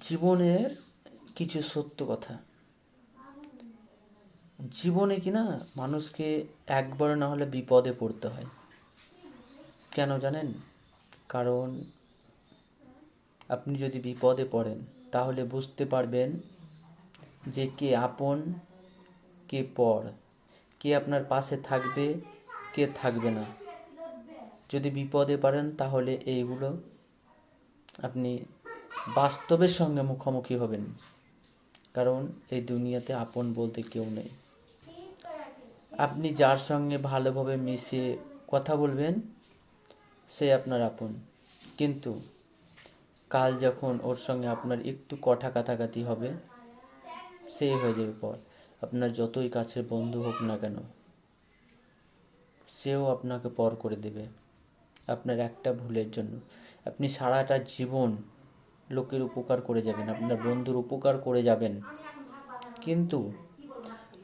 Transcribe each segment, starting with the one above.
জীবনের কিছু সত্য কথা। জীবনে কি না মানুষকে একবার না হলে বিপদে পড়তে হয়। কেন জানেন? কারণ আপনি যদি বিপদে পড়েন, তাহলে বুঝতে পারবেন যে কে আপন, কে পর। কে আপনার পাশে থাকবে, কে থাকবে না। যদি বিপদে পড়েন, তাহলে এইগুলো আপনি বাস্তবের সঙ্গে মুখোমুখি হবেন। কারণ এই দুনিয়াতে আপন বলতে কেউ নেই। আপনি যার সঙ্গে ভালোভাবে মিশে কথা বলবেন, সে আপনার আপন। কিন্তু কাল যখন ওর সঙ্গে আপনার একটু কথা কাটাকাটি হবে সে হয়ে যাবে পর। আপনার যতই কাছের বন্ধু হোক না কেন, সেও আপনাকে পর করে দেবে। আপনার একটা ভুলের জন্য। আপনি সারাটা জীবন লোকের উপকার করে যাবেন, আপনার বন্ধুর উপকার করে যাবেন। কিন্তু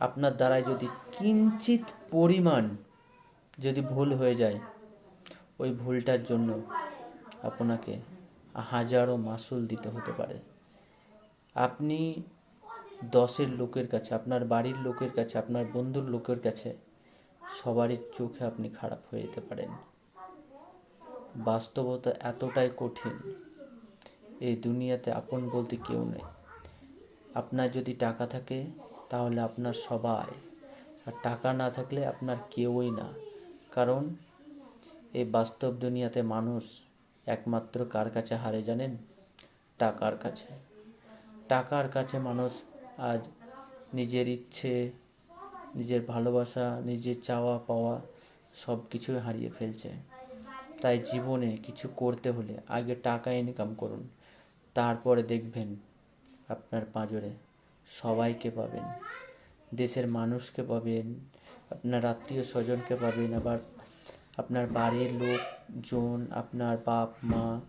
আপনার দ্বারাই যদি কিঞ্চিত পরিমাণ যদি ভুল হয়ে যায়, ওই ভুলটার জন্য আপনাকে হাজারো মাসুল দিতে হতে পারে। আপনি দশের লোকের কাছে, আপনার বাড়ির লোকের কাছে, আপনার বন্ধুর লোকের কাছে সবারই চোখে আপনি খারাপ হয়ে যেতে পারেন। বাস্তবতা এতটাই কঠিন এই দুনিয়াতে আপন বলতে কেউ নেই। আপনার যদি টাকা থাকে, তাহলে আপনার সবাই। আর টাকা না থাকলে আপনার কেউই না। কারণ, এই বাস্তব দুনিয়াতে মানুষ একমাত্র কার কাছে হারে জানেন? টাকার কাছে। টাকার কাছে মানুষ আজ নিজের ইচ্ছে, নিজের ভালোবাসা, নিজের চাওয়া পাওয়া সব কিছুই হারিয়ে ফেলছে। তাই জীবনে কিছু করতে হলে আগে টাকা ইনকাম করুন। তারপরে দেখবেন আপনার পাঁজরে সবাইকে পাবেন। দেশের মানুষকে পাবেন, আপনার আত্মীয় স্বজনকে পাবেন, আবার আপনার বাড়ির লোকজন, আপনার বাপ, মা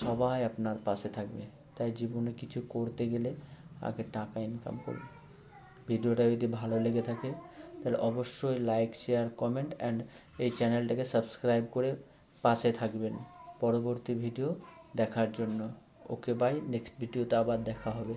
সবাই আপনার পাশে থাকবে। তাই জীবনে কিছু করতে গেলে আগে টাকা ইনকাম করুন। ভিডিওটা যদি ভালো লেগে থাকে, তাহলে অবশ্যই লাইক শেয়ার কমেন্ট অ্যান্ড এই চ্যানেলটাকে সাবস্ক্রাইব করে পাশে থাকবেন। পরবর্তী ভিডিও দেখার জন্য। ওকে বাই নেক্সট ভিডিওতে আবার দেখা হবে